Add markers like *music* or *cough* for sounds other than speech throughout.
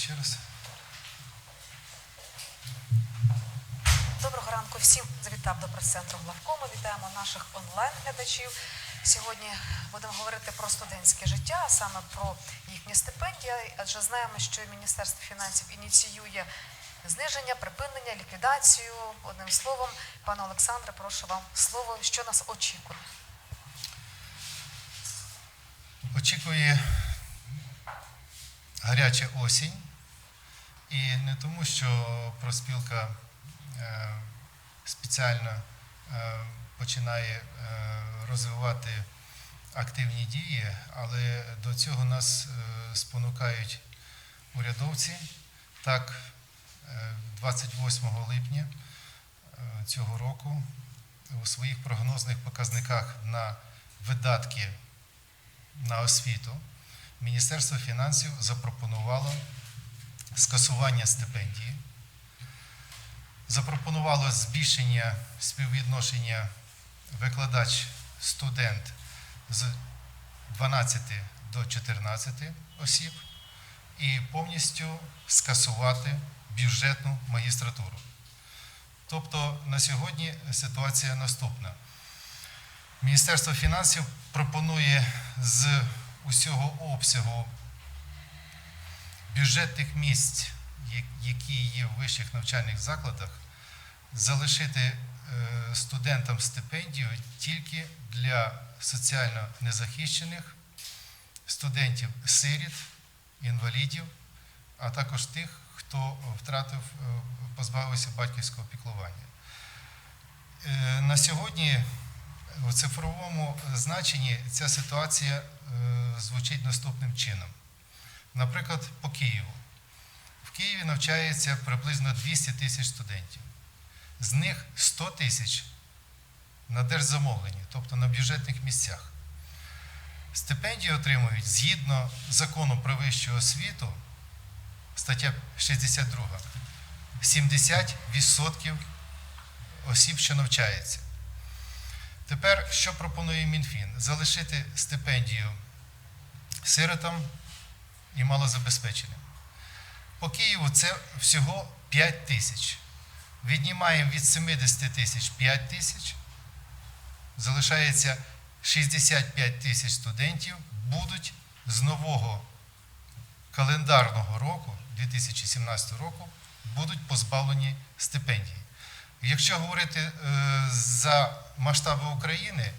ще раз. Доброго ранку всім. Завітав до прес-центру главкому. Вітаємо наших онлайн-глядачів. Сьогодні будемо говорити про студентське життя, а саме про їхні стипендії, адже знаємо, що Міністерство фінансів ініціює зниження, припинення, ліквідацію. Одним словом, пане Олександре, прошу вам слово, що нас очікує. Очікує гаряча осінь. І не тому, що проспілка е, спеціально е, починає е, розвивати активні дії, але до цього нас спонукають урядовці. Так, е, 28 липня цього року у своїх прогнозних показниках на видатки на освіту Міністерство фінансів запропонувало скасування стипендії, запропонувало збільшення співвідношення викладач-студент з 12 до 14 осіб і повністю скасувати бюджетну магістратуру. Тобто на сьогодні ситуація наступна. Міністерство фінансів пропонує з усього обсягу бюджетних місць, які є в вищих навчальних закладах, залишити е, студентам стипендію тільки для соціально незахищених студентів сиріт, інвалідів, а також тих, хто втратив, е, позбавився батьківського піклування. Е, На сьогодні в цифровому значенні ця ситуація звучить наступним чином. Наприклад, по Києву. В Києві навчається приблизно 200 тисяч студентів. З них 100 тисяч на держзамовленні, тобто на бюджетних місцях. Стипендії отримують згідно закону про вищу освіту, стаття 62, 70% осіб, що навчається. Тепер що пропонує Мінфін? Залишити стипендію сиротам і малозабезпеченим. По Києву це всього 5 тисяч. Віднімаємо від 70 тисяч 5 тисяч, залишається 65 тисяч студентів будуть з нового календарного року, 2017 року, будуть позбавлені стипендії. Якщо говорити е, за масштаби України,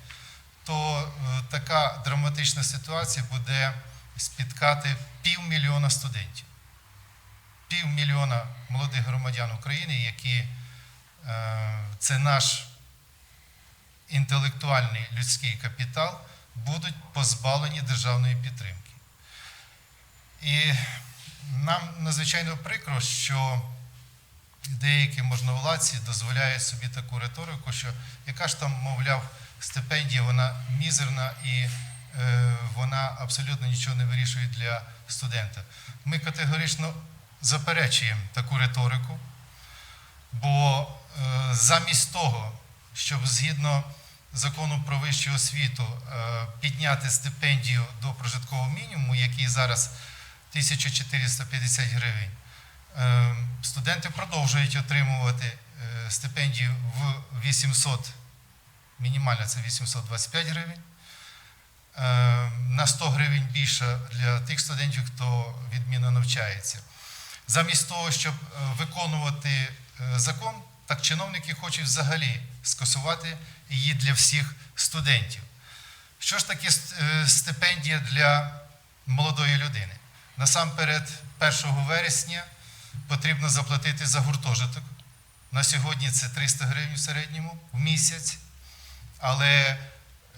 то е, така драматична ситуація буде спіткати півмільйона студентів. Півмільйона молодих громадян України, які е, це наш інтелектуальний людський капітал, будуть позбавлені державної підтримки. І нам надзвичайно прикро, що деякі можновладці дозволяють собі таку риторику, що яка ж там, мовляв, стипендія, вона мізерна і вона абсолютно нічого не вирішує для студента. Ми категорично заперечуємо таку риторику, бо е, замість того, щоб згідно закону про вищу освіту е, підняти стипендію до прожиткового мінімуму, який зараз 1450 гривень, Е, Студенти продовжують отримувати е, стипендію в 800, мінімальна це 825 гривень. Е, На 100 гривень більше для тих студентів, хто відмінно навчається. Замість того, щоб е, виконувати е, закон, так чиновники хочуть взагалі скасувати її для всіх студентів. Що ж таке стипендія для молодої людини? Насамперед, 1 вересня потрібно заплатити за гуртожиток. На сьогодні це 300 гривень в середньому в місяць. Але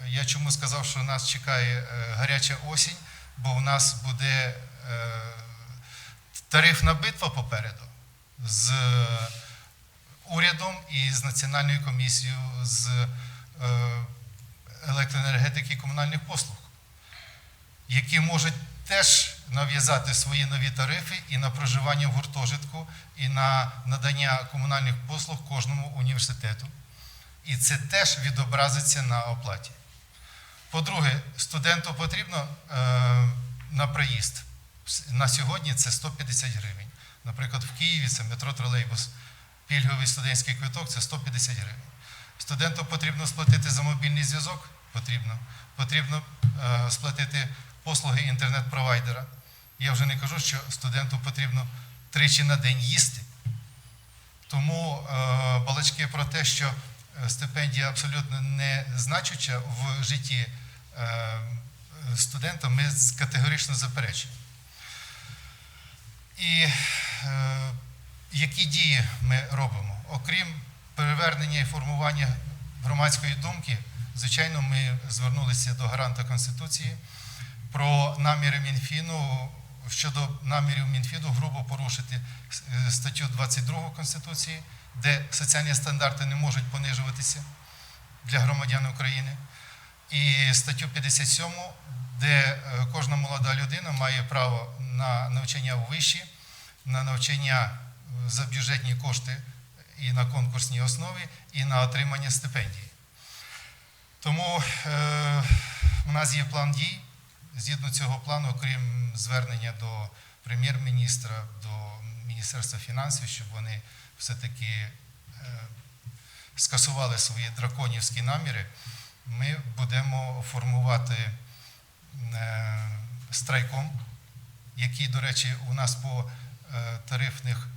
я чому сказав, що нас чекає е, гаряча осінь, бо в нас буде е, тарифна битва попереду з урядом і з Національною комісією з е, електроенергетики і комунальних послуг, які можуть теж нав'язати свої нові тарифи і на проживання в гуртожитку, і на надання комунальних послуг кожному університету. І це теж відобразиться на оплаті. По-друге, студенту потрібно е, на проїзд. На сьогодні це 150 гривень. Наприклад, в Києві це метро тролейбус, пільговий студентський квиток це 150 гривень. Студенту потрібно сплатити за мобільний зв'язок, потрібно. Потрібно е, сплатити послуги інтернет-провайдера. Я вже не кажу, що студенту потрібно тричі на день їсти. Тому е, балачки про те, що е, стипендія абсолютно не значуща в житті е, студента, ми категорично заперечуємо. І е, які дії ми робимо? Окрім перевернення і формування громадської думки, звичайно, ми звернулися до гаранта Конституції про наміри Мінфіну щодо намірів Мінфіну грубо порушити е, статтю 22 Конституції, де соціальні стандарти не можуть понижуватися для громадян України, і статтю 57, де е, кожна молода людина має право на навчання у виші, на навчання е, за бюджетні кошти і на конкурсній основі, і на отримання стипендії. Тому е, у нас є план дій. Згідно цього плану, окрім звернення до прем'єр-міністра, до Міністерства фінансів, щоб вони все-таки е, скасували свої драконівські наміри, ми будемо формувати е, страйком, який, до речі, у нас по е, тарифних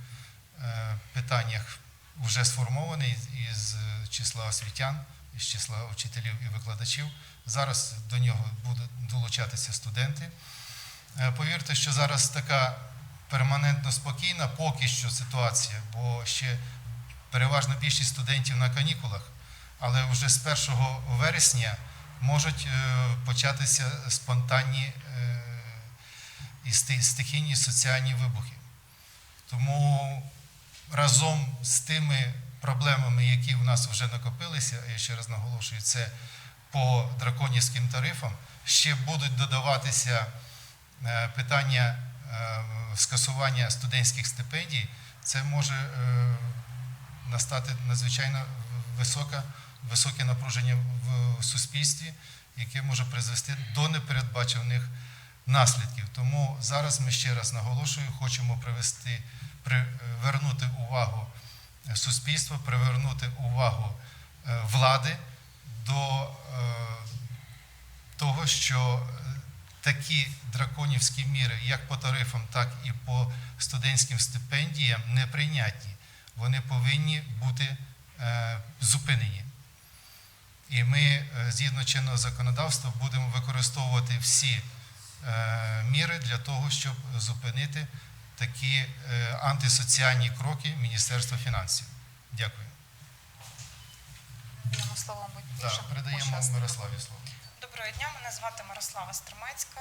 е, питаннях вже сформований із числа освітян, із числа вчителів і викладачів. Зараз до нього будуть долучатися студенти. Повірте, що зараз така перманентно спокійна поки що ситуація, бо ще переважна більшість студентів на канікулах, але вже з 1 вересня можуть е, початися спонтанні е, і стихійні соціальні вибухи. Тому разом з тими проблемами, які в нас вже накопилися, я ще раз наголошую, це по драконівським тарифам, ще будуть додаватися е, питання скасування студентських стипендій. Це може настати надзвичайно висока, високе напруження в суспільстві, яке може призвести до непередбачених наслідків. Тому зараз ми ще раз наголошую, хочемо привести, привернути увагу суспільства, привернути увагу е, влади до е, того, що е, такі драконівські міри, як по тарифам, так і по студентським стипендіям, неприйнятні. Вони повинні бути е, зупинені. І ми, е, згідно чинного законодавства, будемо використовувати всі е, міри для того, щоб зупинити такі е, антисоціальні кроки Міністерства фінансів. Дякую. Даємо слово, мабуть, Так, передаємо. Мирославі слово. Доброго дня, мене звати Мирослава Стремецька.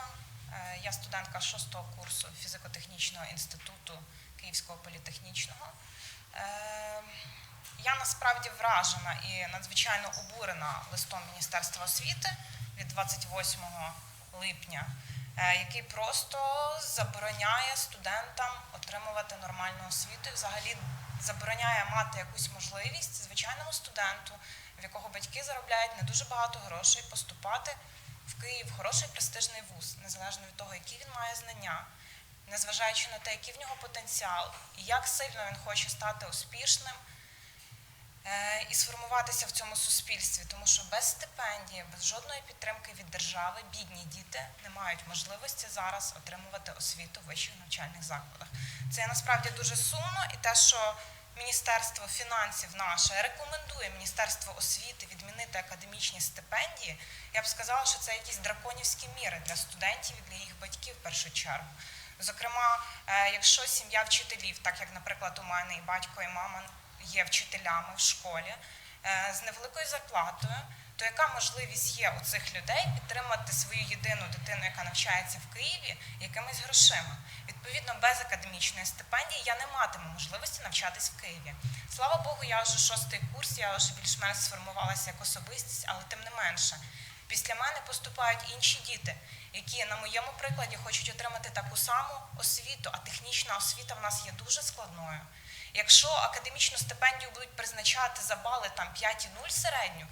Е, Я студентка шостого курсу фізико-технічного інституту Київського політехнічного. Я насправді вражена і надзвичайно обурена листом Міністерства освіти від 28 липня, е, який просто забороняє студентам отримувати нормальну освіту і взагалі забороняє мати якусь можливість звичайному студенту, в якого батьки заробляють не дуже багато грошей, поступати в Київ хороший престижний вуз, незалежно від того, які він має знання, незважаючи на те, який в нього потенціал і як сильно він хоче стати успішним і сформуватися в цьому суспільстві, тому що без стипендії, без жодної підтримки від держави бідні діти не мають можливості зараз отримувати освіту в вищих навчальних закладах. Це насправді дуже сумно, і те, що Міністерство фінансів наше рекомендує Міністерство освіти відмінити академічні стипендії, я б сказала, що це якісь драконівські міри для студентів і для їх батьків в першу чергу. Зокрема, е, якщо сім'я вчителів, так як, наприклад, у мене і батько, і мама є вчителями в школі е, з невеликою зарплатою, то яка можливість є у цих людей підтримати свою єдину дитину, яка навчається в Києві, якимись грошима? Відповідно, без академічної стипендії я не матиму можливості навчатись в Києві. Слава Богу, я вже шостий курс, я вже більш-менш сформувалася як особистість, але тим не менше. Після мене поступають інші діти, які на моєму прикладі хочуть отримати таку саму освіту, а технічна освіта в нас є дуже складною. Якщо академічну стипендію будуть призначати за бали там 5,0 середню,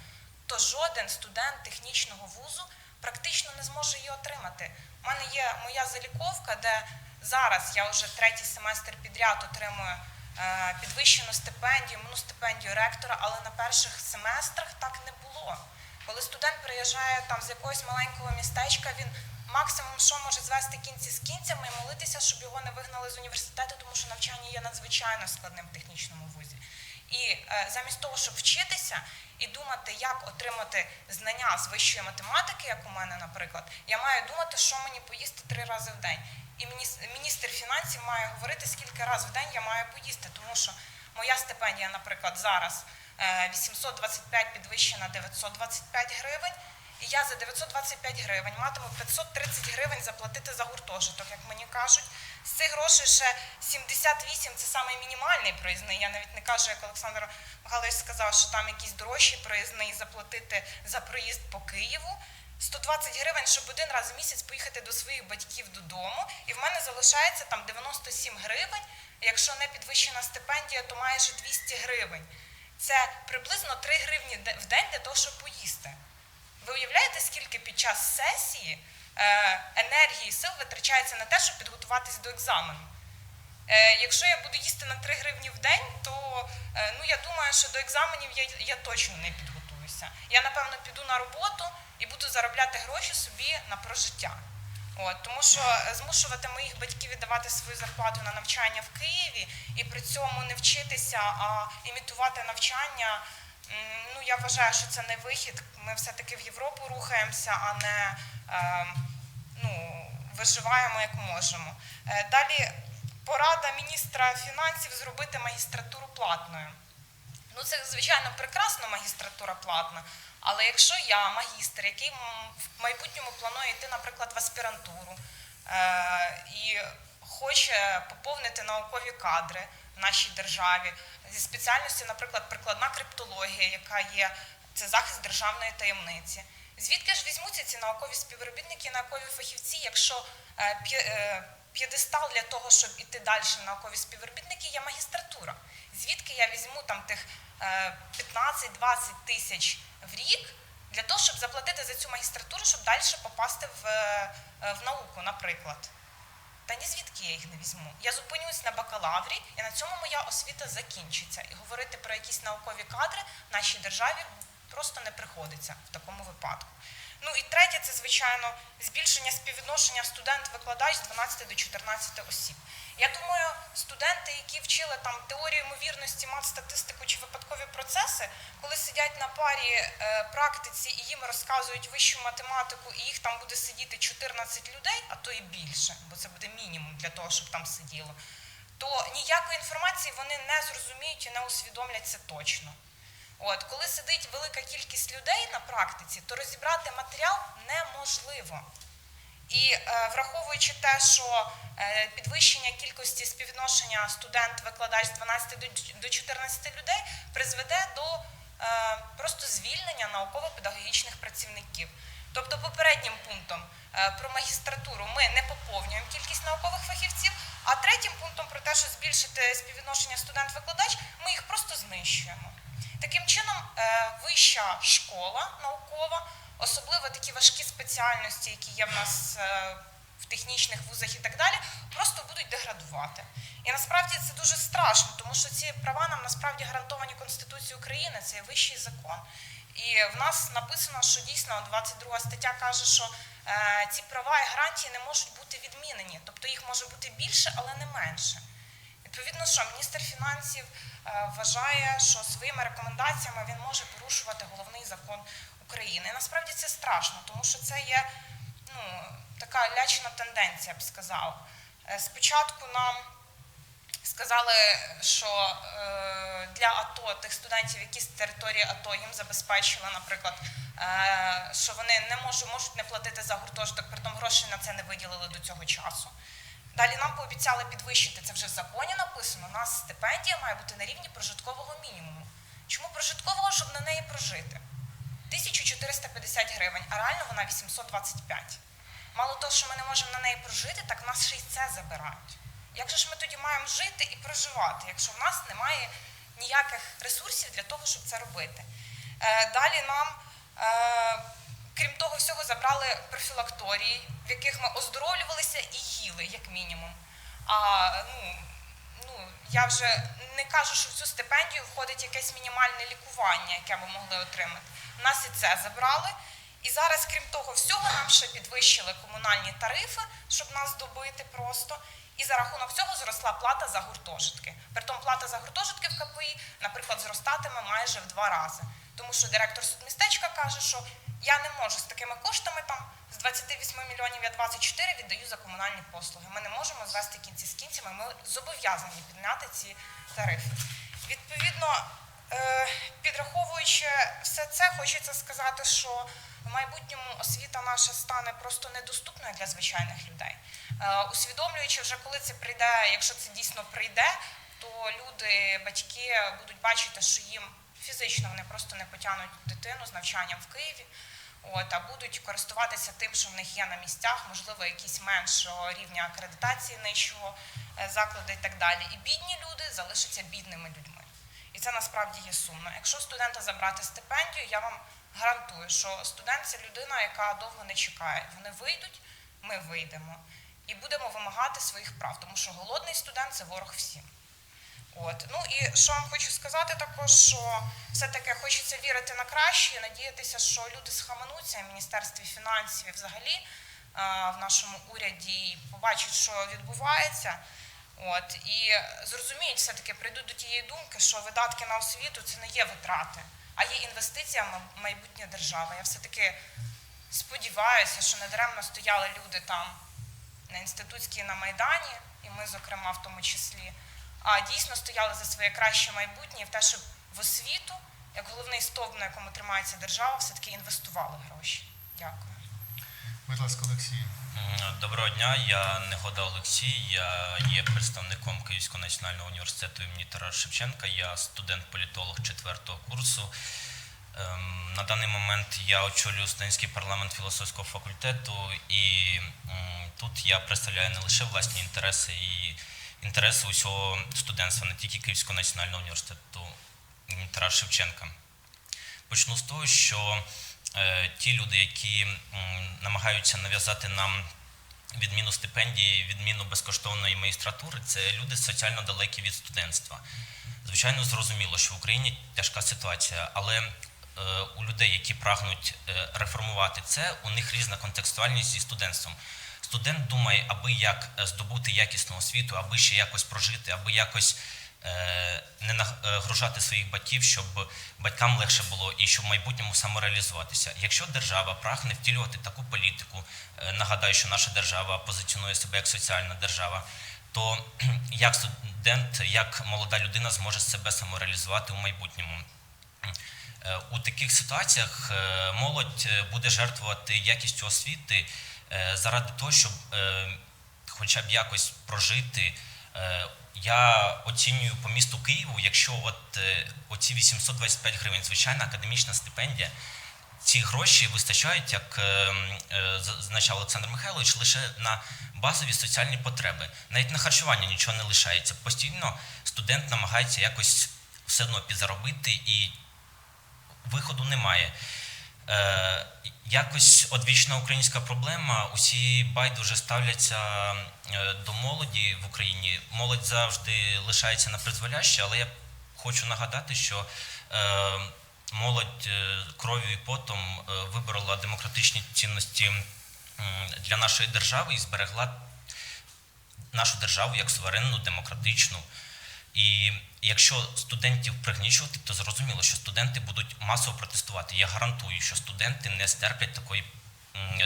то жоден студент технічного вузу практично не зможе її отримати. У мене є моя заліковка, де Зараз я вже третій семестр підряд отримую е, підвищену стипендію, ну стипендію ректора, але на перших семестрах так не було. Коли студент приїжджає там з якогось маленького містечка, він максимум що може звести кінці з кінцями і молитися, щоб його не вигнали з університету, тому що навчання є надзвичайно складним в технічному вузі. І е, замість того, щоб вчитися і думати, як отримати знання з вищої математики, як у мене, наприклад, я маю думати, що мені поїсти три рази в день. І міністр фінансів має говорити, скільки разів в день я маю поїсти, тому що моя стипендія, наприклад, зараз е, 825 підвищена 925 гривень. І я за 925 гривень матиму 530 гривень заплатити за гуртожиток, як мені кажуть. З цих грошей ще 78 це саме мінімальний проїзний. Я навіть не кажу, як Олександр Михайлович сказав, що там якийсь дорожчий проїзний заплатити за проїзд по Києву. 120 гривень, щоб один раз в місяць поїхати до своїх батьків додому, і в мене залишається там 97 гривень. Якщо не підвищена стипендія, то майже 200 гривень. Це приблизно 3 гривні в день для того, щоб поїсти. Ви уявляєте, скільки під час сесії е, енергії сил витрачається на те, щоб підготуватись до екзамену? Е, якщо я буду їсти на 3 гривні в день, то е, ну, я думаю, що до екзаменів я, я точно не підготуюся. Я, напевно, піду на роботу і буду заробляти гроші собі на прожиття. От, тому що змушувати моїх батьків віддавати свою зарплату на навчання в Києві і при цьому не вчитися, а імітувати навчання. Ну, я вважаю, що це не вихід. Ми все-таки в Європу рухаємося, а не е, ну, виживаємо як можемо. Е, Далі порада міністра фінансів зробити магістратуру платною. Ну, це, звичайно, прекрасно магістратура платна. Але якщо я магістр, який в майбутньому планує йти, наприклад, в аспірантуру е, і хоче поповнити наукові кадри в нашій державі зі спеціальності, наприклад, прикладна криптологія, яка є це захист державної таємниці. Звідки ж візьмуться ці наукові співробітники, наукові фахівці, якщо е, е, п'єдестал для того, щоб іти далі наукові співробітники, є магістратура. Звідки я візьму там тих е, 15-20 тисяч в рік для того, щоб заплатити за цю магістратуру, щоб далі попасти в, е, в науку, наприклад. Та ні звідки я їх не візьму. Я зупинюсь на бакалаврі, і на цьому моя освіта закінчиться. І говорити про якісь наукові кадри в нашій державі просто не приходиться в такому випадку. Ну і третє, це звичайно збільшення співвідношення студент-викладач з 12 до 14 осіб. Я думаю, студенти, які вчили там теорію ймовірності, мат, статистику чи випадкові процеси, коли сидять на парі е, практиці і їм розказують вищу математику, і їх там буде сидіти 14 людей, а то і більше, бо це буде мінімум для того, щоб там сиділо, то ніякої інформації вони не зрозуміють і не усвідомлять це точно. От, коли сидить велика кількість людей на практиці, то розібрати матеріал неможливо. І е, враховуючи те, що е, підвищення кількості співвідношення студент-викладач з 12 до, до 14 людей призведе до е, просто звільнення науково-педагогічних працівників. Тобто, попереднім пунктом про магістратуру ми не поповнюємо кількість наукових фахівців, а третім пунктом про те, що збільшити співвідношення студент-викладач, ми їх просто знищуємо. Таким чином, вища школа наукова, особливо такі важкі спеціальності, які є в нас е, в технічних вузах і так далі, просто будуть деградувати. І насправді це дуже страшно, тому що ці права нам насправді гарантовані Конституцією України, це є вищий закон. І в нас написано, що дійсно 22 стаття каже, що е, ці права і гарантії не можуть бути відмінені, тобто їх може бути більше, але не менше. Відповідно, що міністр фінансів е, вважає, що своїми рекомендаціями він може порушувати закон України. І насправді це страшно, тому що це є ну, така лячна тенденція, я б сказала. Е, Спочатку нам сказали, що е, для АТО тих студентів, які з території АТО їм забезпечили, наприклад, е, що вони не можуть, можуть не платити за гуртожиток, притом грошей на це не виділили до цього часу. Далі нам пообіцяли підвищити це вже в законі написано. У нас стипендія має бути на рівні прожиткового мінімуму. Чому прожиткового, щоб на неї прожити? 1450 гривень, а реально вона 825. Мало того, що ми не можемо на неї прожити, так нас ще й це забирають. Як же ж ми тоді маємо жити і проживати, якщо в нас немає ніяких ресурсів для того, щоб це робити? Е, далі нам, е, крім того всього, забрали профілакторії, в яких ми оздоровлювалися і їли, як мінімум. А ну, ну, я вже не кажу, що в цю стипендію входить якесь мінімальне лікування, яке ми могли отримати. Нас і це забрали. І зараз, крім того всього, нам ще підвищили комунальні тарифи, щоб нас добити просто. І за рахунок цього зросла плата за гуртожитки. Притом плата за гуртожитки в КПІ, наприклад, зростатиме майже в два рази. Тому що директор судмістечка каже, що я не можу з такими коштами там з 28 мільйонів я 24 віддаю за комунальні послуги. Ми не можемо звести кінці з кінцями. Ми зобов'язані підняти ці тарифи. Відповідно, підраховуючи все це, хочеться сказати, що в майбутньому освіта наша стане просто недоступною для звичайних людей. Е, Усвідомлюючи вже, коли це прийде, якщо це дійсно прийде, то люди, батьки будуть бачити, що їм фізично вони просто не потягнуть дитину з навчанням в Києві. От, а будуть користуватися тим, що в них є на місцях, можливо, якісь меншого рівня акредитації нижчого е, закладу і так далі. І бідні люди залишаться бідними людьми. Це насправді є сумно. Якщо студента забрати стипендію, я вам гарантую, що студент це людина, яка довго не чекає. Вони вийдуть, ми вийдемо і будемо вимагати своїх прав, тому що голодний студент це ворог всім. От. Ну і що вам хочу сказати також, що все-таки хочеться вірити на краще надіятися, що люди схаменуться в Міністерстві фінансів і взагалі в нашому уряді і побачать, що відбувається. От, і зрозуміють, все-таки прийдуть до тієї думки, що видатки на освіту це не є витрати, а є інвестиція в майбутнє держави. Я все-таки сподіваюся, що недаремно стояли люди там на інститутській на Майдані, і ми, зокрема, в тому числі, а дійсно стояли за своє краще майбутнє і в те, щоб в освіту, як головний стовп, на якому тримається держава, все-таки інвестували гроші. Дякую. Будь ласка, Олексій. Доброго дня, я Негода Олексій. Я є представником Київського національного університету імені Тараса Шевченка. Я студент-політолог четвертого курсу. Ем, На даний момент я очолюю студентський парламент філософського факультету, і тут я представляю не лише власні інтереси і інтереси усього студентства, не тільки Київського національного університету імені Тараса Шевченка. Почну з того, що ті люди, які намагаються нав'язати нам відміну стипендії, відміну безкоштовної магістратури, це люди соціально далекі від студентства. Звичайно, зрозуміло, що в Україні тяжка ситуація, але е, у людей, які прагнуть е, реформувати це, у них різна контекстуальність зі студентством. Студент думає, аби як е, здобути якісну освіту, аби ще якось прожити, аби якось е, нагружати своїх батьків, щоб батькам легше було і щоб в майбутньому самореалізуватися. Якщо держава прагне втілювати таку політику, е, нагадаю, що наша держава позиціонує себе як соціальна держава, то *clears throat* як студент, як молода людина зможе себе самореалізувати у майбутньому? Е, У таких ситуаціях е, молодь е, буде жертвувати якістю освіти е, заради того, щоб е, хоча б якось прожити. Е, Я оцінюю по місту Києву, якщо от е, оці 825 гривень, звичайна академічна стипендія, ці гроші вистачають, як е, м, е, зазначав Олександр Михайлович, лише на базові соціальні потреби. Навіть на харчування нічого не лишається. Постійно студент намагається якось все одно підзаробити і виходу немає. Е, якось одвічна українська проблема. Усі байдуже ставляться е, до молоді в Україні. Молодь завжди лишається на призволяще, але я хочу нагадати, що е, молодь кров'ю і потом виборола демократичні цінності для нашої держави і зберегла нашу державу як суверенну, демократичну. І якщо студентів пригнічувати, то зрозуміло, що студенти будуть масово протестувати. Я гарантую, що студенти не стерплять такої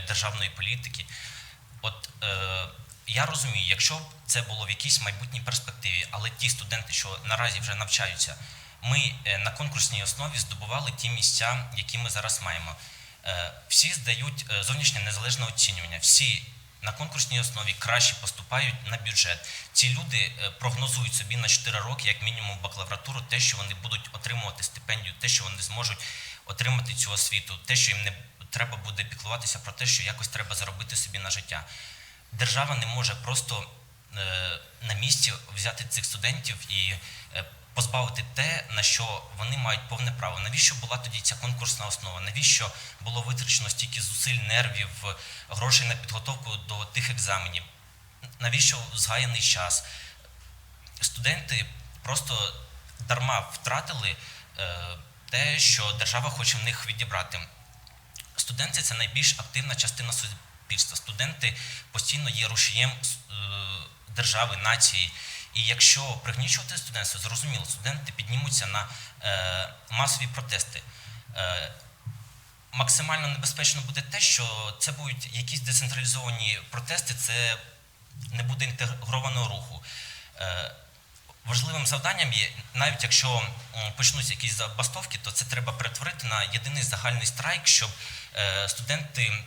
державної політики. От е, я розумію, якщо б це було в якійсь майбутній перспективі, але ті студенти, що наразі вже навчаються, ми е, на конкурсній основі здобували ті місця, які ми зараз маємо. Е, всі здають е, зовнішнє незалежне оцінювання. Всі на конкурсній основі краще поступають на бюджет. Ці люди е, прогнозують собі на 4 роки, як мінімум, бакалавратуру, те, що вони будуть отримувати стипендію, те, що вони зможуть отримати цю освіту, те, що їм не треба буде піклуватися про те, що якось треба заробити собі на життя. Держава не може просто е, на місці взяти цих студентів і е, позбавити те, на що вони мають повне право. Навіщо була тоді ця конкурсна основа? Навіщо було витрачено стільки зусиль, нервів, грошей на підготовку до тих екзаменів? навіщо згаяний час? Студенти просто дарма втратили е, те, що держава хоче в них відібрати. Студенти це найбільш активна частина суспільства. Студенти постійно є рушієм е, держави, нації. І якщо пригнічувати студентство, зрозуміло, студенти піднімуться на е, масові протести. Е, максимально небезпечно буде те, що це будуть якісь децентралізовані протести, це не буде інтегрованого руху. Е, Важливим завданням є, навіть якщо почнуться якісь забастовки, то це треба перетворити на єдиний загальний страйк, щоб е, студенти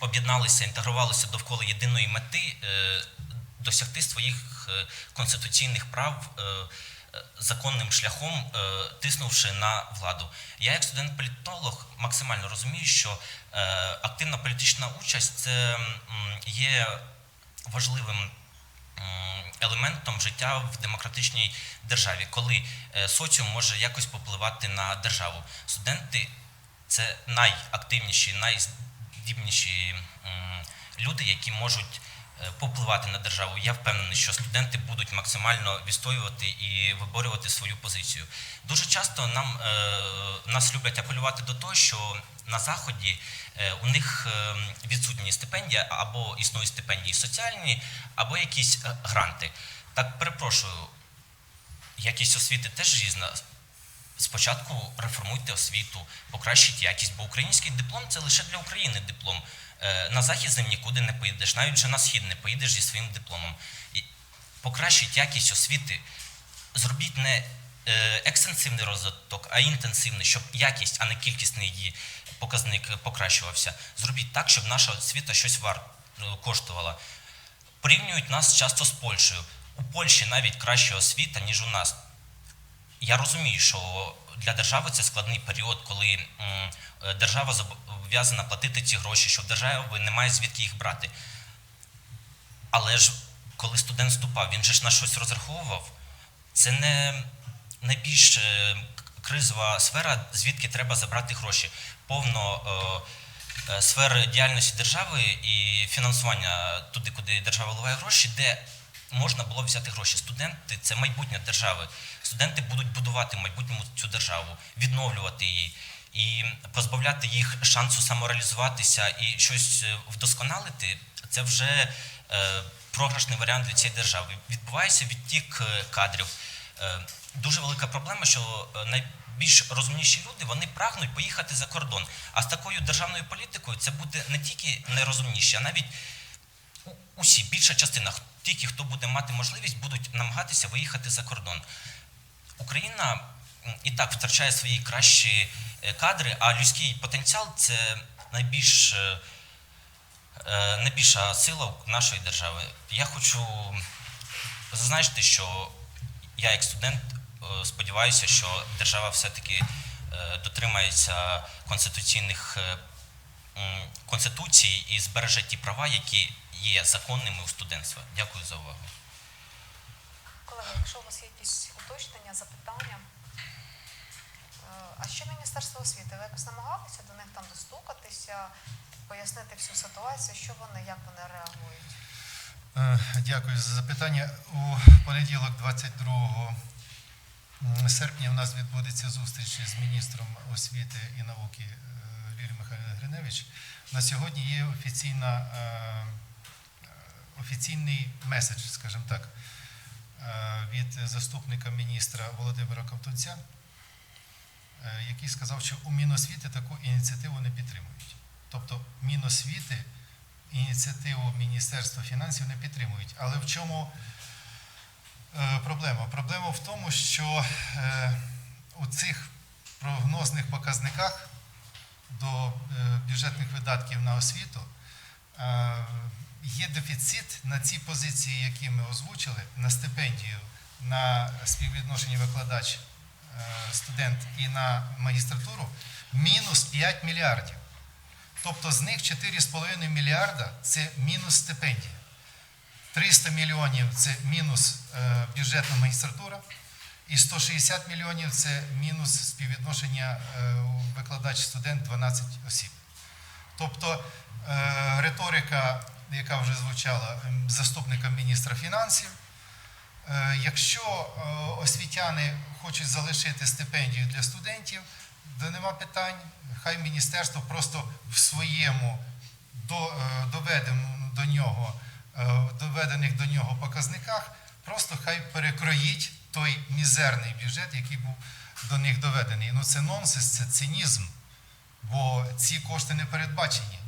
об'єдналися, інтегрувалися довкола єдиної мети е, досягти своїх е, конституційних прав е, е, законним шляхом, тиснувши на владу. Я, як студент-політолог, максимально розумію, що активна політична участь це є важливим елементом життя в демократичній державі, коли соціум може якось попливати на державу. Студенти це найактивніші, найздібніші люди, які можуть попливати на державу. Я впевнений, що студенти будуть максимально відстоювати і виборювати свою позицію. Дуже часто нам е, нас люблять апелювати до того, що на заході е, у них е, відсутні стипендія або існують стипендії соціальні, або якісь е, гранти. Так перепрошую, якість освіти теж різна. Спочатку реформуйте освіту, покращіть якість, бо український диплом це лише для України диплом. Е, На захід з ним нікуди не поїдеш, навіть вже на схід не поїдеш зі своїм дипломом. І покращіть якість освіти, зробіть не е, екстенсивний розвиток, а інтенсивний, щоб якість, а не кількісний її показник покращувався. Зробіть так, щоб наша освіта щось вар... е, коштувала. Порівнюють нас часто з Польщею. У Польщі навіть краща освіта, ніж у нас. Я розумію, що для держави це складний період, коли держава зобов'язана платити ці гроші, що в держави немає звідки їх брати. Але ж коли студент вступав, він же ж на щось розраховував. Це не найбільш е, кризова сфера, звідки треба забрати гроші. Повно е, е, сфер діяльності держави і фінансування туди, куди держава вливає гроші, де можна було взяти гроші. Студенти це майбутнє держави. Студенти будуть будувати майбутньому цю державу, відновлювати її і позбавляти їх шансу самореалізуватися і щось е, вдосконалити. Це вже е, програшний варіант для цієї держави. Відбувається відтік е, кадрів. Дуже велика проблема, що найбільш розумніші люди вони прагнуть поїхати за кордон. А з такою державною політикою це буде не тільки найрозумніші, а навіть усі, більша частина, тільки хто буде мати можливість, будуть намагатися виїхати за кордон. Україна і так втрачає свої кращі е, кадри, а людський потенціал це найбільш, е, е, найбільша сила нашої держави. Я хочу зазначити, що я як студент сподіваюся, що держава все-таки дотримається конституційних м, конституції і збереже ті права, які є законними у студентства. Дякую за увагу. Колеги, якщо у вас є якісь уточнення, запитання. Е, А що Міністерство освіти? Ви якось намагалися до них там достукатися, пояснити всю ситуацію, що вони, як вони реагують? Е, Дякую за запитання. У понеділок, 22 серпня, у нас відбудеться зустріч з міністром освіти і науки е, Лілією Михайлівною Гриневич. На сьогодні є офіційна, е, е, офіційний меседж, скажімо так, е, від заступника міністра Володимира Ковтунця, е, який сказав, що у Міносвіти таку ініціативу не підтримують. Тобто Міносвіти ініціативу Міністерства фінансів не підтримують. Але в чому е, проблема? Проблема в тому, що е, у цих прогнозних показниках до е, бюджетних видатків на освіту е, є дефіцит на ці позиції, які ми озвучили, на стипендію, на співвідношення викладач, е, студент і на магістратуру, мінус 5 мільярдів. Тобто з них 4,5 мільярда це мінус стипендія. 300 мільйонів це мінус е, бюджетна магістратура, і 160 мільйонів це мінус співвідношення е, викладач-студент 12 осіб. Тобто е, риторика яка вже звучала ем, заступником міністра фінансів. Е, Якщо е, освітяни хочуть залишити стипендію для студентів, то нема питань. Хай міністерство просто в своєму е, доведеному до нього, доведених до нього показниках, просто хай перекроїть той мізерний бюджет, який був до них доведений. Ну це нонсенс, це цинізм, бо ці кошти не передбачені.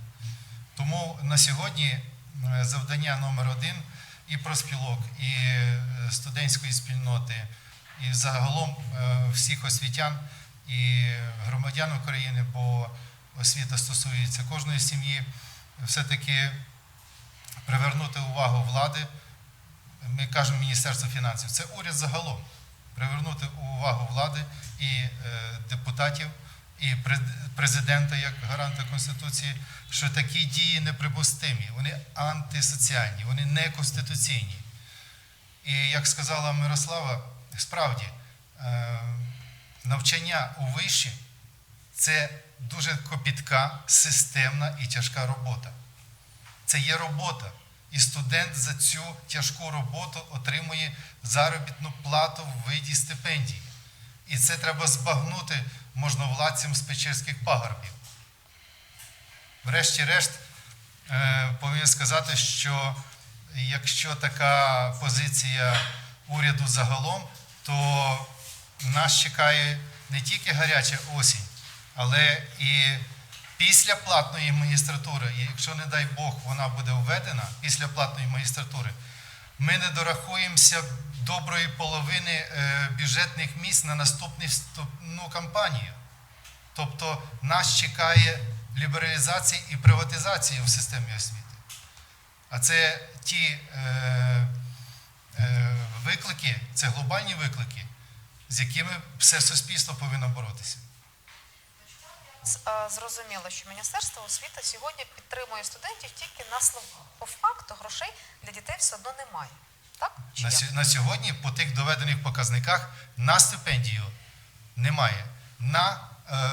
Тому на сьогодні завдання номер один і проспілок, і е, студентської спільноти, і загалом е, всіх освітян і громадян України, бо освіта стосується кожної сім'ї, все-таки привернути увагу влади. Ми кажемо Міністерство фінансів, це уряд загалом. Привернути увагу влади і е, депутатів, і президента як гаранта Конституції, що такі дії неприпустимі, вони антисоціальні, вони неконституційні. І як сказала Мирослава, справді е, навчання у виші це дуже копітка, системна і тяжка робота. Це є робота. І студент за цю тяжку роботу отримує заробітну плату в виді стипендії. І це треба збагнути можновладцям з Печерських пагорбів. Врешті-решт, е, повинен сказати, що якщо така позиція уряду загалом, то нас чекає не тільки гаряча осінь, але і після платної магістратури, і якщо, не дай Бог, вона буде введена після платної магістратури, ми не дорахуємося доброї половини е, бюджетних місць на наступну вступну кампанію. Тобто нас чекає лібералізація і приватизація в системі освіти. А це ті е, е, виклики, це глобальні виклики, з якими все суспільство повинно боротися. Е, Зрозуміло, що Міністерство освіти сьогодні підтримує студентів тільки на словах. По факту грошей для дітей все одно немає. Так? Чи На, на сьогодні по тих доведених показниках на стипендію немає, на е,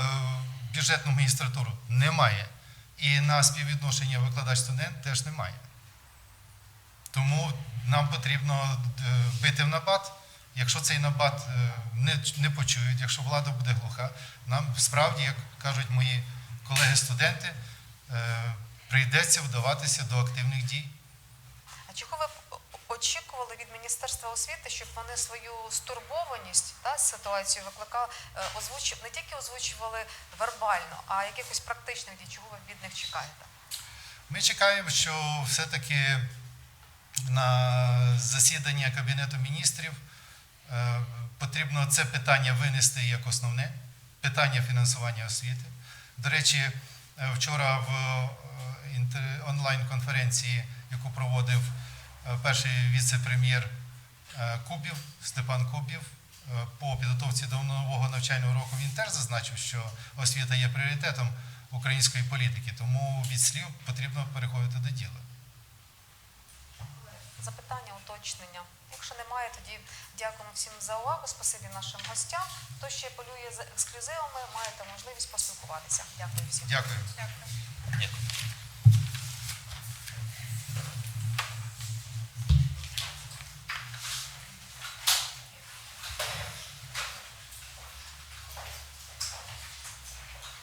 бюджетну магістратуру немає, і на співвідношення викладач-студент теж немає. Тому нам потрібно е, бити в набат. Якщо цей набат е, не, не почують, якщо влада буде глуха, нам справді, як кажуть мої колеги-студенти, е, прийдеться вдаватися до активних дій. А чого ви очікували від Міністерства освіти, щоб вони свою стурбованість та, з ситуацією викликали, е, озвучив, не тільки озвучували вербально, а якихось практичних дій, чого ви від них чекаєте? Ми чекаємо, що все-таки на засідання Кабінету міністрів потрібно це питання винести як основне питання фінансування освіти. До речі, е, вчора в е, онлайн-конференції, яку проводив е, перший віце-прем'єр е, Кубів, Степан Кубів, е, по підготовці до нового навчального року він теж зазначив, що освіта є пріоритетом української політики, тому від слів потрібно переходити до діла. Запитання, уточнення. Якщо немає, тоді дякуємо всім за увагу. Спасибі нашим гостям. Хто ще полює за ексклюзивами, маєте можливість поспілкуватися. Дякую всім. Дякую. Дякую. Дякую.